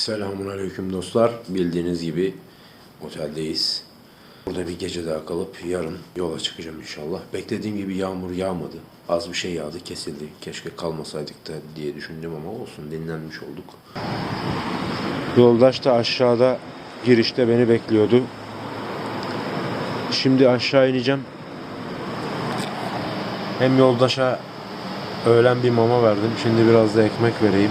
Selamun Aleyküm dostlar. Bildiğiniz gibi oteldeyiz. Burada bir gece daha kalıp yarın yola çıkacağım inşallah. Beklediğim gibi yağmur yağmadı. Az bir şey yağdı kesildi. Keşke kalmasaydık da diye düşündüm ama olsun dinlenmiş olduk. Yoldaş da aşağıda girişte beni bekliyordu. Şimdi aşağı ineceğim. Hem yoldaşa öğlen bir mama verdim. Şimdi biraz da ekmek vereyim.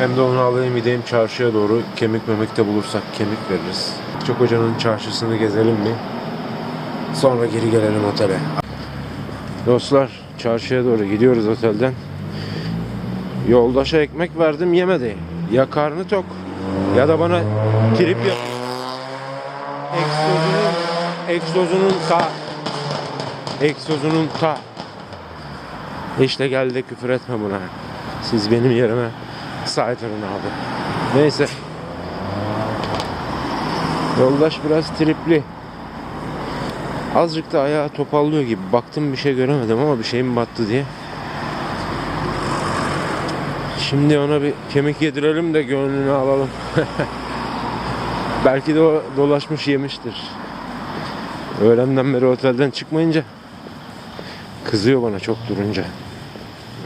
Hem de onu alayım gideyim çarşıya doğru. Kemik memik de bulursak kemik veririz. Çok Hoca'nın çarşısını gezelim mi? Sonra geri gelelim otele. Dostlar çarşıya doğru gidiyoruz otelden. Yoldaşa ekmek verdim yemedi. Ya karnı tok ya da bana trip yap. Egzozunun, egzozunun ta. Egzozunun ta. İşte geldi küfür etme buna. Siz benim yerime saydırın abi. Neyse. Yoldaş biraz tripli. Azıcık da ayağı topallıyor gibi. Baktım bir şey göremedim ama bir şey mi battı diye. Şimdi ona bir kemik yedirelim de gönlünü alalım. Belki de o dolaşmış yemiştir. Öğlenden beri otelden çıkmayınca kızıyor bana çok durunca.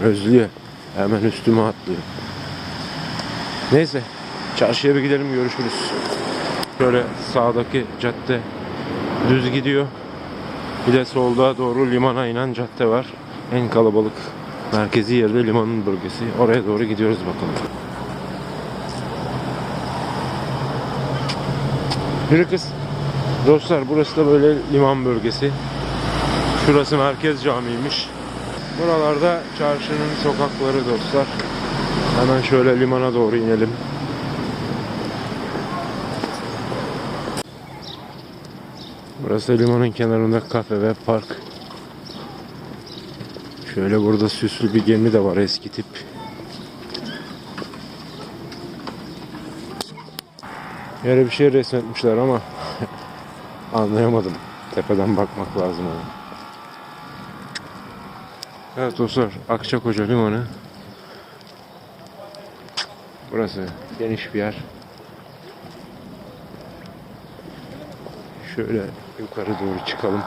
Özlüyor. Hemen üstüme atlıyor. Neyse. Çarşıya bir gidelim görüşürüz. Şöyle sağdaki cadde düz gidiyor. Bir de solda doğru limana inen cadde var. En kalabalık merkezi yerde limanın bölgesi. Oraya doğru gidiyoruz bakalım. Yürü kız. Dostlar burası da böyle liman bölgesi. Şurası merkez camiymiş. Buralarda çarşının sokakları dostlar. Hemen şöyle limana doğru inelim. Burası limanın kenarında kafe ve park. Şöyle burada süslü bir gemi de var eski tip. Yere bir şey resmetmişler ama anlayamadım. Tepeden bakmak lazım ona. Evet dostlar Akçakoca Limanı. Burası geniş bir yer. Şöyle yukarı doğru çıkalım.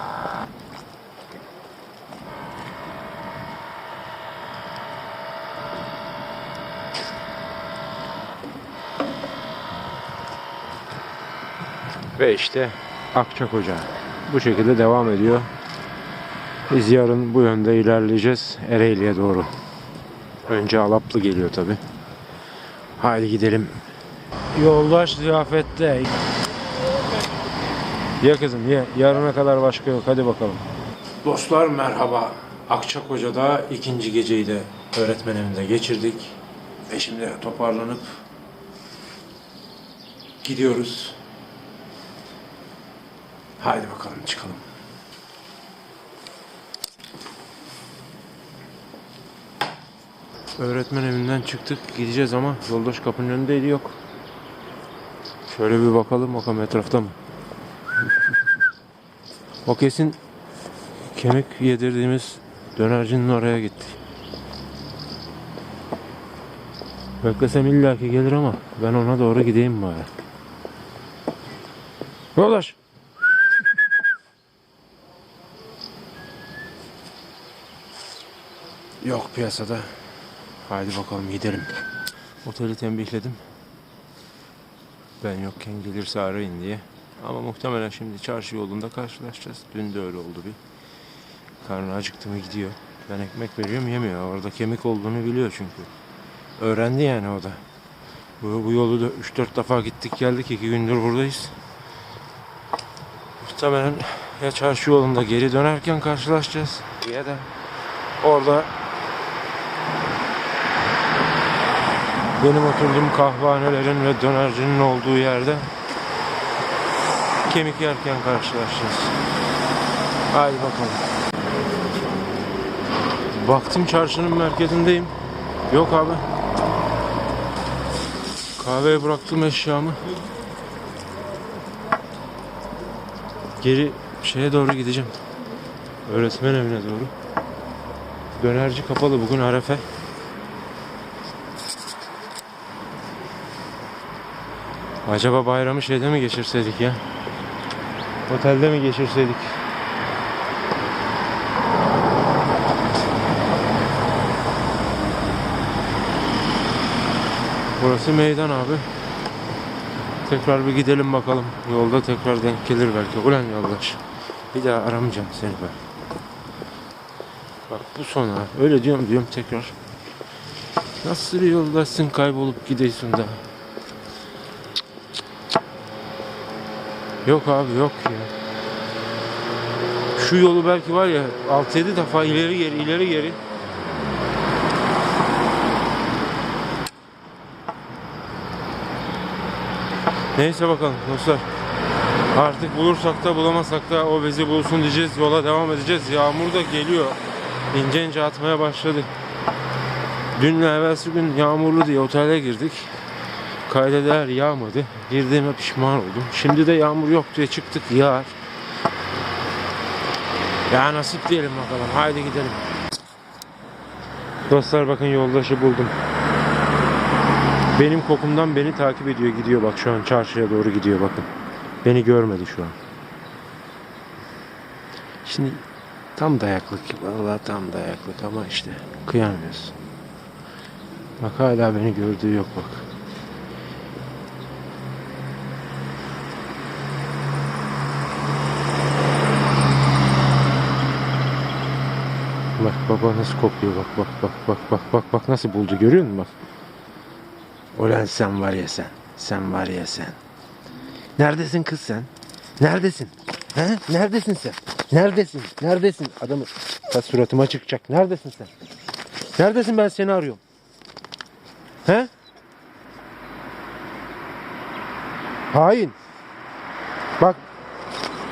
Ve işte Akçakoca. Bu şekilde devam ediyor. Biz yarın bu yönde ilerleyeceğiz Ereğli'ye doğru. Önce Alaplı geliyor tabi. Haydi gidelim. Yoldaş ziyafette. Ye kızım ye. Yarına kadar başka yok. Hadi bakalım. Dostlar merhaba. Akçakoca'da ikinci geceyi de öğretmen evinde geçirdik. Ve şimdi toparlanıp gidiyoruz. Haydi bakalım çıkalım. Öğretmen evinden çıktık. Gideceğiz ama yoldaş kapının önündeydi yok. Şöyle bir bakalım bakalım etrafta mı? o kesin kemik yedirdiğimiz dönercinin oraya gitti. Beklesem illaki gelir ama ben ona doğru gideyim bari. Yoldaş! Yok piyasada. Haydi bakalım gidelim. Oteli tembihledim. Ben yokken gelirse arayın diye. Ama muhtemelen şimdi çarşı yolunda karşılaşacağız. Dün de öyle oldu bir. Karnı acıktı mı gidiyor. Ben ekmek veriyorum yemiyor. Orada kemik olduğunu biliyor çünkü. Öğrendi yani o da. Bu, bu yolu da 3-4 defa gittik geldik. iki gündür buradayız. Muhtemelen ya çarşı yolunda geri dönerken karşılaşacağız. Ya da orada benim oturduğum kahvehanelerin ve dönercinin olduğu yerde kemik yerken karşılaşacağız. Haydi bakalım. Baktım çarşının merkezindeyim. Yok abi. Kahveye bıraktım eşyamı. Geri şeye doğru gideceğim. Öğretmen evine doğru. Dönerci kapalı bugün Arefe. Acaba bayramı şeyde mi geçirseydik ya? Otelde mi geçirseydik? Burası meydan abi. Tekrar bir gidelim bakalım. Yolda tekrar denk gelir belki. Ulan yoldaş. Bir daha aramayacağım seni ben. Bak bu son ha. Öyle diyorum diyorum tekrar. Nasıl bir yoldasın kaybolup gidiyorsun da. Yok abi yok ya. Şu yolu belki var ya 6-7 defa ileri geri ileri geri. Neyse bakalım dostlar. Artık bulursak da bulamasak da o bizi bulsun diyeceğiz. Yola devam edeceğiz. Yağmur da geliyor. İnce ince atmaya başladı. Dünle evvelsi gün yağmurlu diye otele girdik. Kayda değer yağmadı. Girdiğime pişman oldum. Şimdi de yağmur yok diye çıktık yağar. Ya nasip diyelim bakalım. Haydi gidelim. Dostlar bakın yoldaşı buldum. Benim kokumdan beni takip ediyor gidiyor bak şu an çarşıya doğru gidiyor bakın. Beni görmedi şu an. Şimdi tam dayaklık vallahi tam dayaklık ama işte kıyamıyoruz. Bak hala beni gördüğü yok bak. Bak baba nasıl kokluyor bak bak bak bak bak bak bak nasıl buldu görüyor musun bak. Ulan sen var ya sen. Sen var ya sen. Neredesin kız sen? Neredesin? He? Neredesin sen? Neredesin? Neredesin? Adamı ta suratıma çıkacak. Neredesin sen? Neredesin ben seni arıyorum. He? Hain. Bak.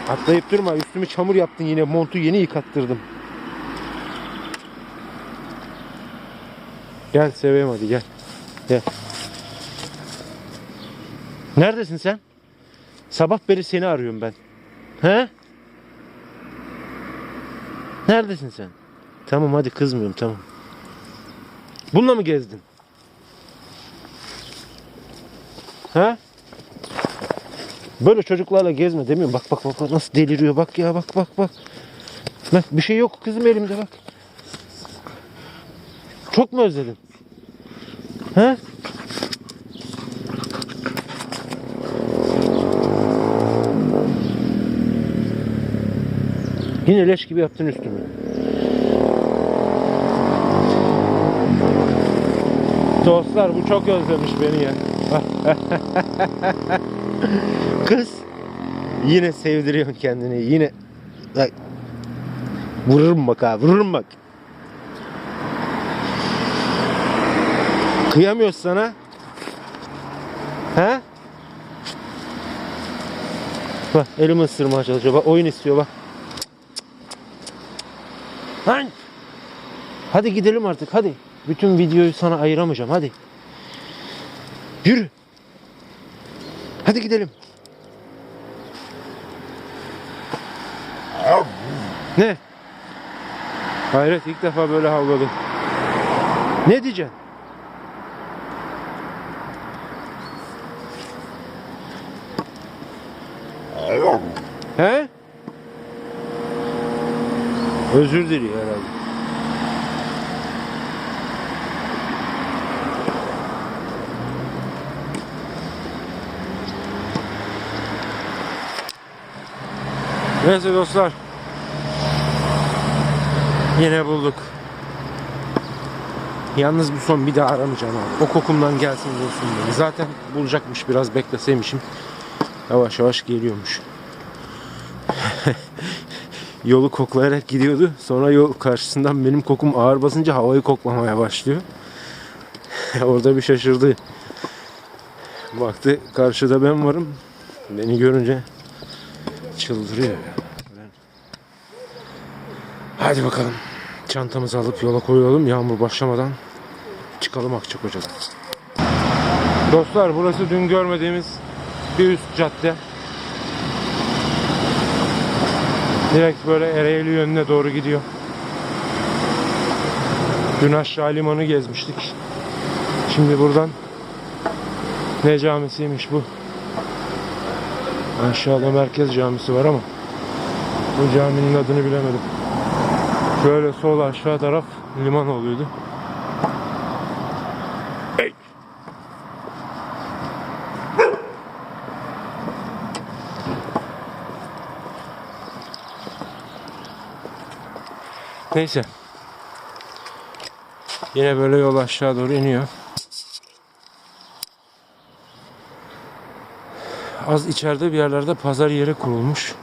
Atlayıp durma. Üstümü çamur yaptın yine. Montu yeni yıkattırdım. Gel seveyim hadi gel. Gel. Neredesin sen? Sabah beri seni arıyorum ben. He? Neredesin sen? Tamam hadi kızmıyorum tamam. Bununla mı gezdin? He? Böyle çocuklarla gezme demiyorum. Bak bak bak nasıl deliriyor bak ya bak bak bak. Bak bir şey yok kızım elimde bak. Çok mu özledin? He? Yine leş gibi yaptın üstümü. Dostlar bu çok özlemiş beni ya. Kız yine sevdiriyorsun kendini. Yine bak vururum bak ha vururum bak. Kıyamıyoruz sana. He? Bak elimi ısırmaya çalışıyor. Bak oyun istiyor bak. Lan! Hadi gidelim artık hadi. Bütün videoyu sana ayıramayacağım hadi. Yürü. Hadi gidelim. Ne? Hayret ilk defa böyle havladım. Ne diyeceksin? He? Özür diliyor herhalde. Neyse dostlar. Yine bulduk. Yalnız bu son bir daha aramayacağım abi. O kokumdan gelsin beni. Zaten bulacakmış biraz bekleseymişim. Yavaş yavaş geliyormuş. Yolu koklayarak gidiyordu. Sonra yol karşısından benim kokum ağır basınca havayı koklamaya başlıyor. Orada bir şaşırdı. Baktı karşıda ben varım. Beni görünce çıldırıyor. ya. Hadi bakalım. Çantamızı alıp yola koyulalım. Yağmur başlamadan çıkalım Akçakoca'dan. Dostlar burası dün görmediğimiz bir üst cadde. Direkt böyle Ereğli yönüne doğru gidiyor. Dün aşağı limanı gezmiştik. Şimdi buradan ne camisiymiş bu? Aşağıda merkez camisi var ama bu caminin adını bilemedim. Şöyle sol aşağı taraf liman oluyordu. Neyse. Yine böyle yol aşağı doğru iniyor. Az içeride bir yerlerde pazar yeri kurulmuş.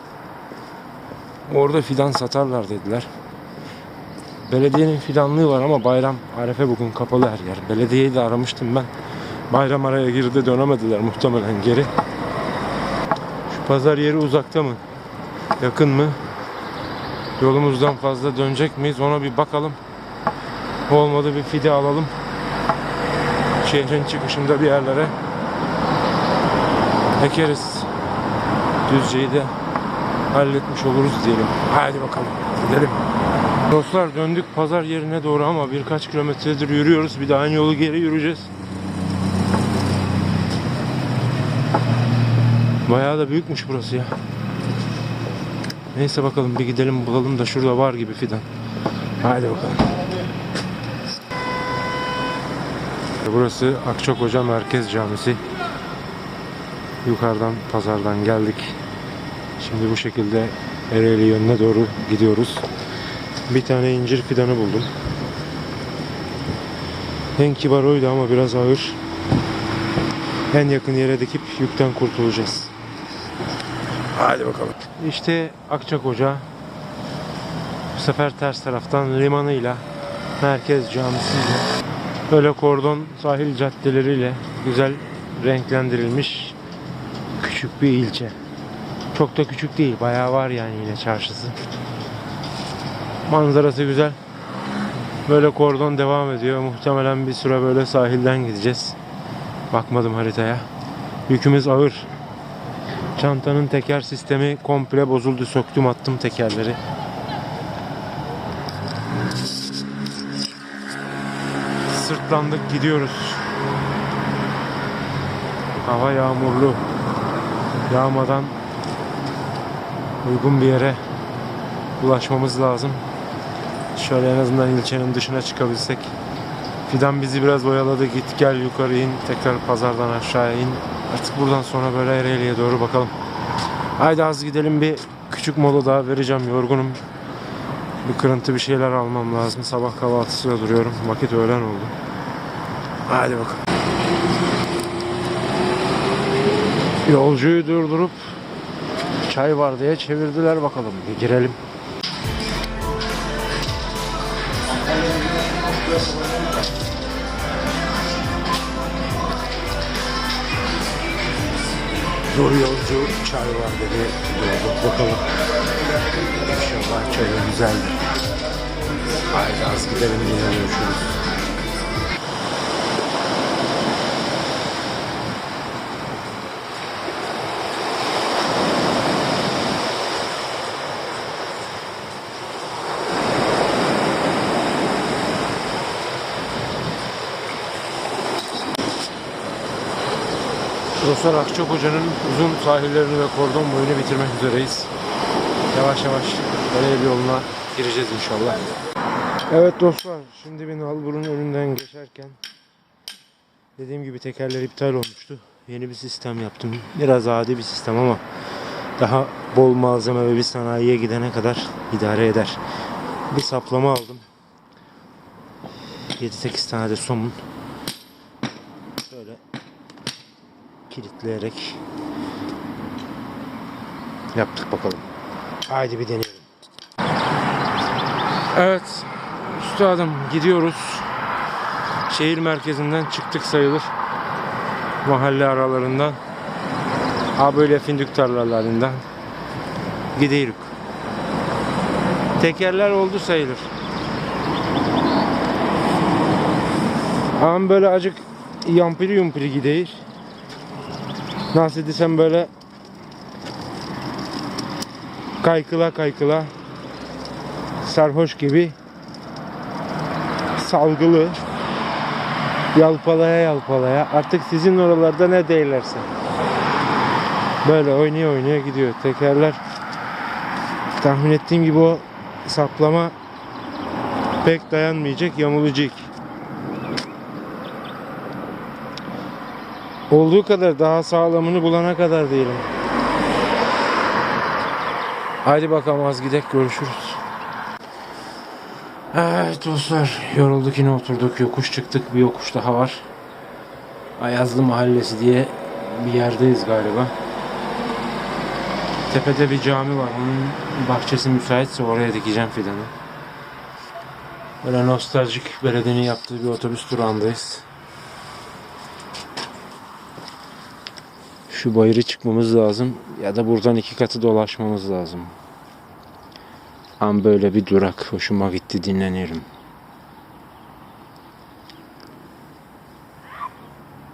Orada fidan satarlar dediler. Belediyenin fidanlığı var ama bayram arefe bugün kapalı her yer. Belediyeyi de aramıştım ben. Bayram araya girdi dönemediler muhtemelen geri. Şu pazar yeri uzakta mı? Yakın mı? Yolumuzdan fazla dönecek miyiz ona bir bakalım. Olmadı bir fide alalım. Şehrin çıkışında bir yerlere ekeriz. Düzceyi de halletmiş oluruz diyelim. Hadi bakalım gidelim. Dostlar döndük pazar yerine doğru ama birkaç kilometredir yürüyoruz. Bir daha aynı yolu geri yürüyeceğiz. Bayağı da büyükmüş burası ya. Neyse bakalım bir gidelim bulalım da şurada var gibi fidan. Hadi bakalım. Burası Akçakoca Merkez Camisi. Yukarıdan pazardan geldik. Şimdi bu şekilde Ereğli yönüne doğru gidiyoruz. Bir tane incir fidanı buldum. En kibar oydu ama biraz ağır. En yakın yere dikip yükten kurtulacağız. Hadi bakalım. İşte Akçakoca. Bu sefer ters taraftan limanıyla merkez camisiyle böyle kordon sahil caddeleriyle güzel renklendirilmiş küçük bir ilçe. Çok da küçük değil. Bayağı var yani yine çarşısı. Manzarası güzel. Böyle kordon devam ediyor. Muhtemelen bir süre böyle sahilden gideceğiz. Bakmadım haritaya. Yükümüz ağır. Çantanın teker sistemi komple bozuldu. Söktüm attım tekerleri. Sırtlandık gidiyoruz. Hava yağmurlu. Yağmadan uygun bir yere ulaşmamız lazım. Şöyle en azından ilçenin dışına çıkabilsek. Fidan bizi biraz oyaladı. Git gel yukarı in. Tekrar pazardan aşağıya in. Artık buradan sonra böyle Ereğli'ye doğru bakalım. Haydi az gidelim bir küçük mola daha vereceğim. Yorgunum. Bir kırıntı bir şeyler almam lazım. Sabah kahvaltısıyla duruyorum. Vakit öğlen oldu. Haydi bakalım. Yolcuyu durdurup çay var diye çevirdiler bakalım. Bir girelim. Dur yolcu çay var dedi. Durduk bakalım. İnşallah çayı güzeldir. Haydi az gidelim yine görüşürüz. Dostlar Akçakoca'nın uzun sahillerini ve kordon boyunu bitirmek üzereyiz. Yavaş yavaş Ereğli yoluna gireceğiz inşallah. Evet dostlar şimdi bir Nalbur'un önünden geçerken dediğim gibi tekerler iptal olmuştu. Yeni bir sistem yaptım. Biraz adi bir sistem ama daha bol malzeme ve bir sanayiye gidene kadar idare eder. Bir saplama aldım. 7-8 tane de somun. Böyle kilitleyerek yaptık bakalım. Haydi bir deneyelim. Evet. Üstadım gidiyoruz. Şehir merkezinden çıktık sayılır. Mahalle aralarından. Ha böyle fındık tarlalarından. Gidiyoruz. Tekerler oldu sayılır. Ama böyle acık yampiri yumpiri gidiyor. Nasıl desem böyle kaykıla kaykıla sarhoş gibi salgılı yalpalaya yalpalaya artık sizin oralarda ne değillerse Böyle oynaya oynaya gidiyor. Tekerler tahmin ettiğim gibi o saplama pek dayanmayacak, yamulacak. Olduğu kadar daha sağlamını bulana kadar diyelim. Haydi bakalım az gidek görüşürüz. Evet dostlar yorulduk yine oturduk yokuş çıktık bir yokuş daha var. Ayazlı Mahallesi diye bir yerdeyiz galiba. Tepede bir cami var. Onun bahçesi müsaitse oraya dikeceğim fidanı. Böyle nostaljik belediyenin yaptığı bir otobüs durağındayız. Şu bayırı çıkmamız lazım ya da buradan iki katı dolaşmamız lazım. An böyle bir durak hoşuma gitti dinlenirim.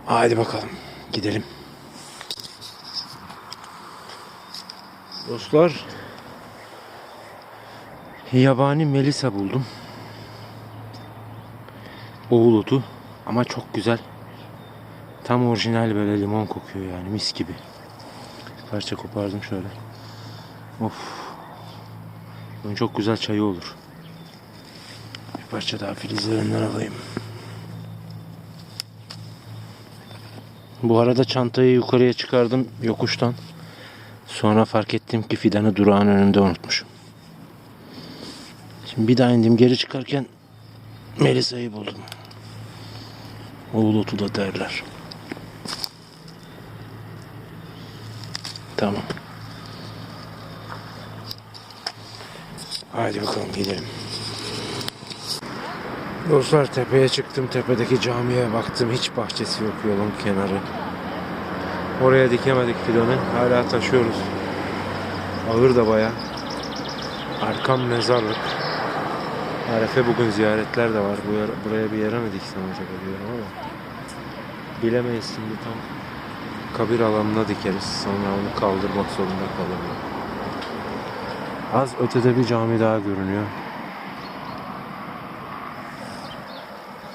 Haydi bakalım gidelim. Dostlar yabani melisa buldum. Oğul otu ama çok güzel. Tam orijinal böyle limon kokuyor yani mis gibi. Bir parça kopardım şöyle. Of. Bunun çok güzel çayı olur. Bir parça daha filizlerinden alayım. Bu arada çantayı yukarıya çıkardım yokuştan. Sonra fark ettim ki fidanı durağın önünde unutmuşum. Şimdi bir daha indim geri çıkarken Melisa'yı buldum. Oğul otu da derler. Tamam. Haydi bakalım gidelim. Dostlar tepeye çıktım. Tepedeki camiye baktım. Hiç bahçesi yok yolun kenarı. Oraya dikemedik fidanı. Hala taşıyoruz. Ağır da baya. Arkam mezarlık. Arefe bugün ziyaretler de var. Buraya bir yere mi diksem acaba diyorum ama. Bilemeyiz şimdi tam. Kabir alanına dikeriz. Sonra onu kaldırmak zorunda kalırım. Az ötede bir cami daha görünüyor.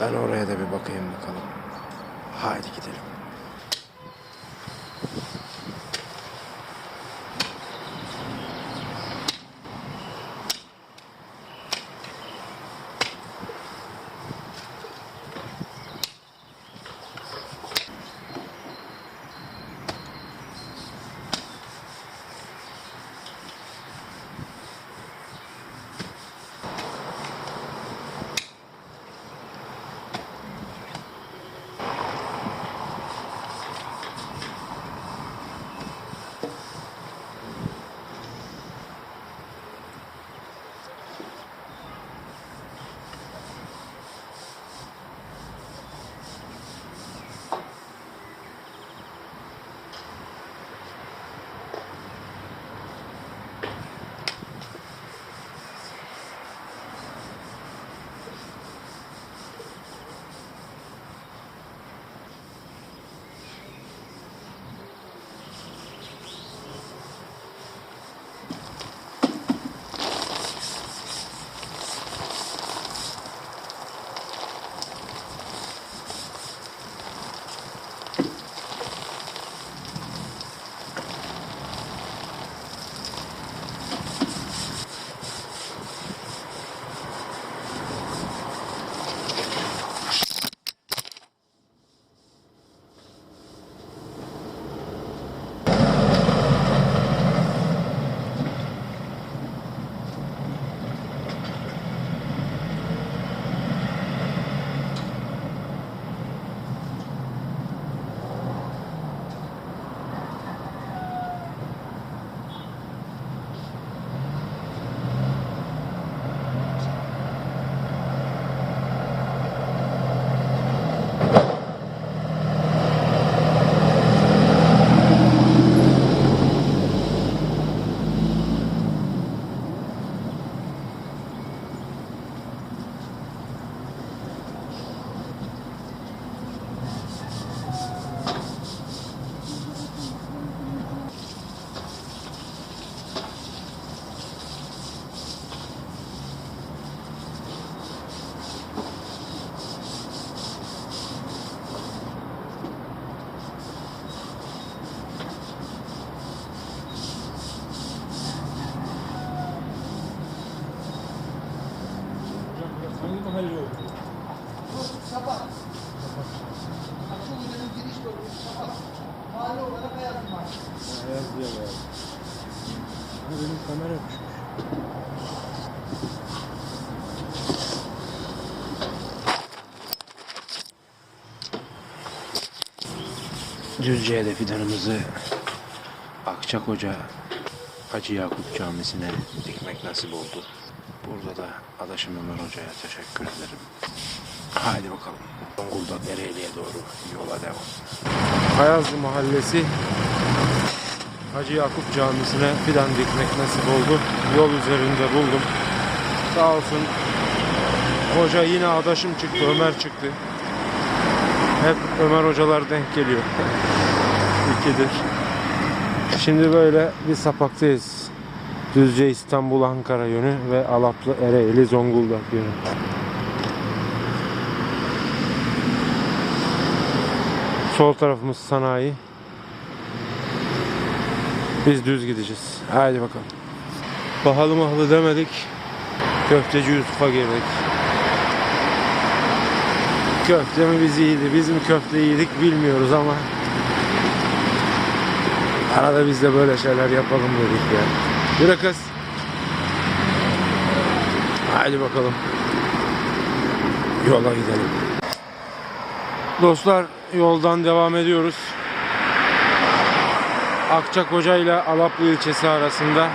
Ben oraya da bir bakayım bakalım. Haydi gidelim. Diye var. Ha benim kamera düşmüş. Düzce'de fidanımızı Akçakoca Hacı Yakup Camisi'ne dikmek nasip oldu. Burada da adaşım Ömer Hoca'ya teşekkür ederim. Haydi bakalım. Zonguldak Ereğli'ye doğru yola devam. Ayazlı Mahallesi Hacı Yakup Camisi'ne fidan dikmek nasip oldu. Yol üzerinde buldum. Sağ olsun hoca yine adaşım çıktı, Ömer çıktı. Hep Ömer hocalar denk geliyor. İkidir. Şimdi böyle bir sapaktayız. Düzce İstanbul Ankara yönü ve Alaplı Ereğli Zonguldak yönü. Sol tarafımız sanayi. Biz düz gideceğiz. Haydi bakalım. Pahalı mahlı demedik. Köfteci Yusuf'a girdik. Köfte mi biz iyiydi, biz mi köfte yedik bilmiyoruz ama arada biz de böyle şeyler yapalım dedik ya. Yürü kız. Haydi bakalım. Yola gidelim. Dostlar yoldan devam ediyoruz. Akçakoca ile Alaplı ilçesi arasında.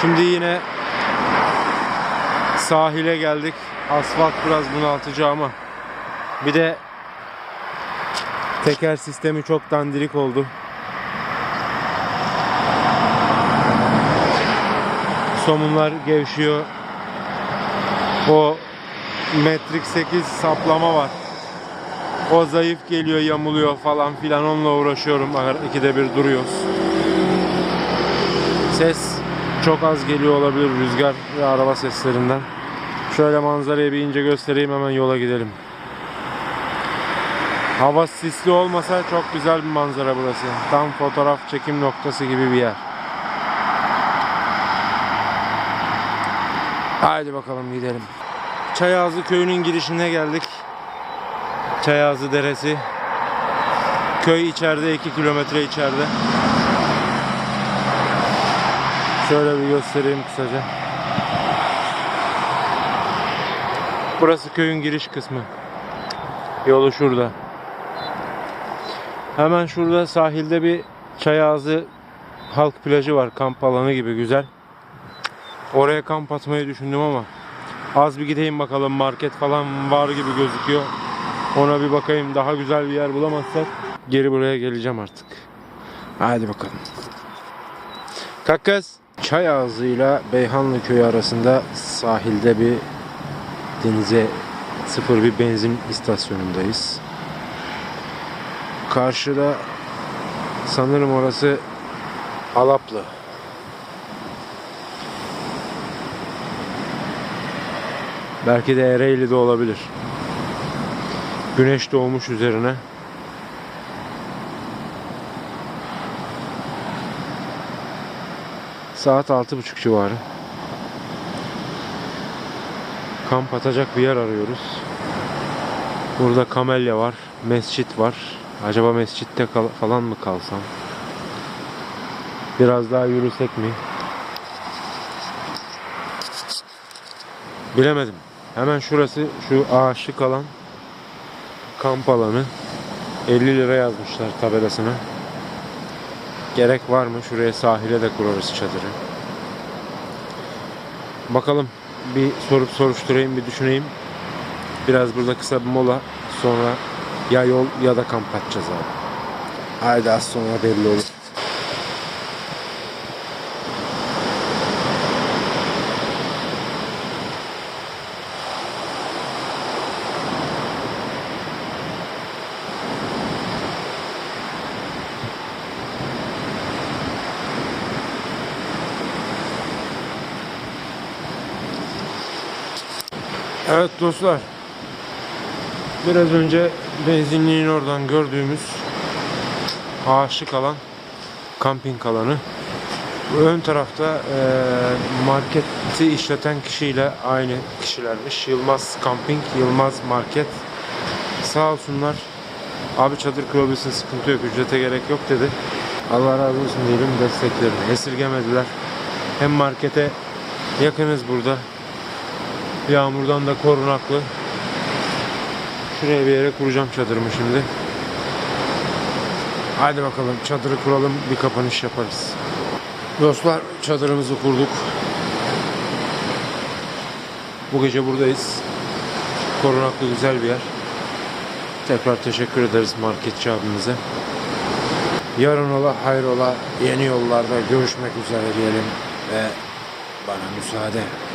Şimdi yine sahile geldik. Asfalt biraz bunaltıcı ama bir de teker sistemi çok dandirik oldu. Somunlar gevşiyor. O metrik 8 saplama var. O zayıf geliyor, yamuluyor falan filan onunla uğraşıyorum. İkide bir duruyoruz. Ses çok az geliyor olabilir rüzgar ve araba seslerinden. Şöyle manzarayı bir ince göstereyim hemen yola gidelim. Hava sisli olmasa çok güzel bir manzara burası. Tam fotoğraf çekim noktası gibi bir yer. Haydi bakalım gidelim. Çayazı köyünün girişine geldik. Çayazı Deresi. Köy içeride 2 kilometre içeride. Şöyle bir göstereyim kısaca. Burası köyün giriş kısmı. Yolu şurada. Hemen şurada sahilde bir Çayazı halk plajı var. Kamp alanı gibi güzel. Oraya kamp atmayı düşündüm ama az bir gideyim bakalım market falan var gibi gözüküyor. Ona bir bakayım daha güzel bir yer bulamazsak geri buraya geleceğim artık. Hadi bakalım. Kalk kız. Çay ağzıyla Beyhanlı köyü arasında sahilde bir denize sıfır bir benzin istasyonundayız. Karşıda sanırım orası Alaplı. Belki de Ereğli'de olabilir. Güneş doğmuş üzerine. Saat altı buçuk civarı. Kamp atacak bir yer arıyoruz. Burada kamelya var, mescit var. Acaba mescitte falan mı kalsam? Biraz daha yürüsek mi? Bilemedim. Hemen şurası şu ağaçlık alan kamp alanı 50 lira yazmışlar tabelasına. Gerek var mı? Şuraya sahile de kurarız çadırı. Bakalım bir sorup soruşturayım bir düşüneyim. Biraz burada kısa bir mola sonra ya yol ya da kamp atacağız abi. Haydi az sonra belli olur. Evet dostlar. Biraz önce benzinliğin oradan gördüğümüz ağaçlık alan kamping alanı. Bu ön tarafta e, marketi işleten kişiyle aynı kişilermiş. Yılmaz Camping, Yılmaz Market. Sağ olsunlar. Abi çadır kurabilirsin sıkıntı yok ücrete gerek yok dedi. Allah razı olsun diyelim desteklerini esirgemediler. Hem markete yakınız burada. Yağmurdan da korunaklı. Şuraya bir yere kuracağım çadırımı şimdi. Haydi bakalım çadırı kuralım bir kapanış yaparız. Dostlar çadırımızı kurduk. Bu gece buradayız. Korunaklı güzel bir yer. Tekrar teşekkür ederiz marketçi abimize. Yarın ola hayrola yeni yollarda görüşmek üzere diyelim ve bana müsaade.